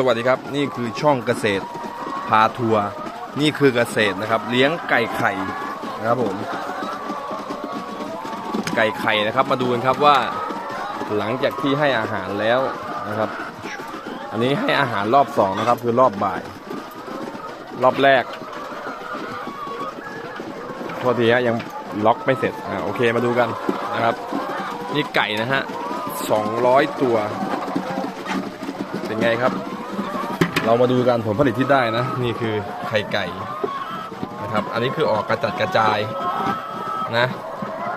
สวัสดีครับ นี่คือช่องเกษตรพาทัวร์นี่คือเกษตรนะครับ เลี้ยงไก่ไข่นะครับผม ไก่ไข่นะครับ มาดูกันครับว่า หลังจากที่ให้อาหารแล้วนะครับ อันนี้ให้อาหารรอบสองนะครับ คือรอบบ่าย รอบแรกโทษทีฮะยังล็อกไม่เสร็จอ่าโอเคมาดูกันนะครับ นี่ไก่นะฮะ200ตัว เป็นไงครับ เรามาดูกันผลผลิตที่ได้นะ นี่คือไข่ไก่นะครับ อันนี้คือออกกระจัดกระจายนะ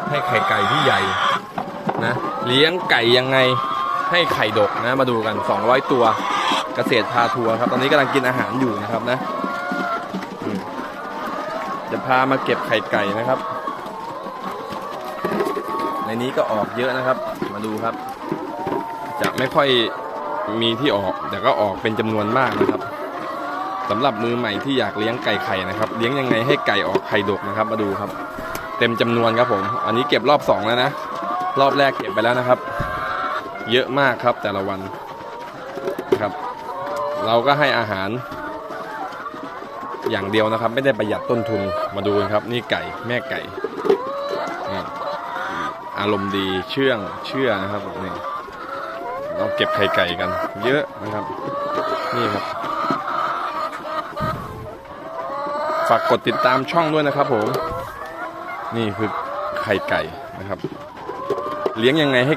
ให้ไข่ไก่ที่ใหญ่นะ เลี้ยงไก่ยังไงให้ไข่ดกนะ มาดูกัน 200 ตัวเกษตรพาทัวร์ครับ ตอนนี้กำลังกินอาหารอยู่นะครับนะ จะพามาเก็บไข่ไก่นะครับ ในนี้ก็ออกเยอะนะครับ มาดูครับ จะไม่ค่อย มีที่ออกแต่ก็ออกเป็นจำนวนมากนะครับสำหรับมือใหม่ที่อยากเลี้ยงไก่ไข่นะครับ เลี้ยงยังไงให้ไก่ออกไข่ดกนะครับ มาดูครับ เต็มจำนวนครับผม อันนี้เก็บรอบสองแล้วนะ รอบแรกเก็บไปแล้วนะครับ เยอะมากครับแต่ละวันนะครับ เราก็ให้อาหาร อย่างเดียวนะครับ ไม่ได้ประหยัดต้นทุนมาดูครับ นี่ไก่แม่ไก่อารมณ์ดีเชื่องเชื่อนะครับนี่ เราเก็บไข่ไก่กัน เยอะนะครับ นี่ครับ ฝากกดติดตามช่องด้วยนะครับผม นี่คือไข่ไก่นะครับ เลี้ยงยังไงให้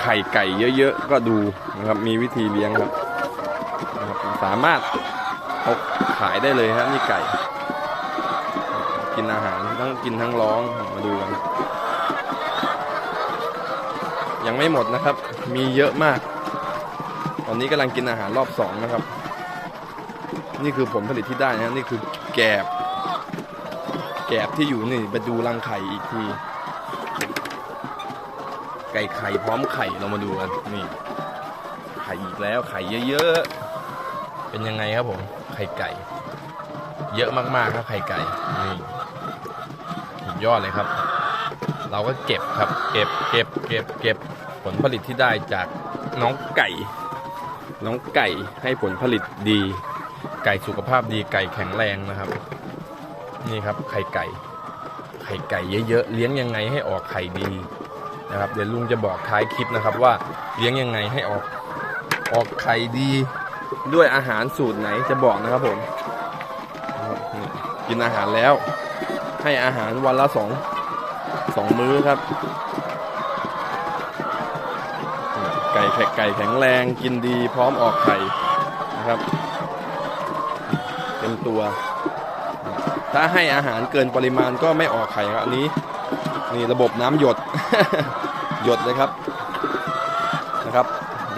ไข่ไก่เยอะๆ ก็ดูนะครับ มีวิธีเลี้ยงครับนะรบสามารถเอาขายได้เลยครับนี่ไก่ กินอาหารทั้งกินทั้งร้องมาดูกันยังไม่หมดนะครับ มีเยอะมาก อนนี้กำลังกินอาหารรอบสองนะครับ นี่คือผลผลิตที่ได้นะนี่คือแกบ แกบที่อยู่นี่ไปดูรังไข่อีกที ไก่ไข่พร้อมไข่เรามาดูกันนี่ไข่อีกแล้วไข่เยอะๆ เป็นยังไงครับผม ไข่ไก่ เยอะมากๆครับไข่ไก่นี่สุดยอดเลยครับ เราก็เก็บครับ เก็บเก็บเก็บเก็บผลผลิตที่ได้จากน้องไก่ น้องไก่ให้ผลผลิตดี ไก่สุขภาพดีไก่แข็งแรงนะครับ นี่ครับไข่ไก่ ไข่ไก่เยอะๆเลี้ยงยังไงให้ออกไข่ดีนะครับ เดี๋ยวลุงจะบอกท้ายคลิปนะครับว่าเลี้ยงยังไงให้ออกออกไข่ดีด้วยอาหารสูตรไหนจะบอกนะครับผมกินอาหารแล้ว ให้อาหารวันละสองสองมื้อครับ ไก่แข็งไก่แข็งแรงกินดีพร้อมออกไข่นะครับเต็มตัว ถ้าให้อาหารเกินปริมาณก็ไม่ออกไข่ครับอันนี้นี่ระบบน้ำหยดหยดเลยครับนะครับ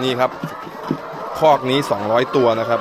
นี่ครับคอกนี้ 200 ตัวนะครับ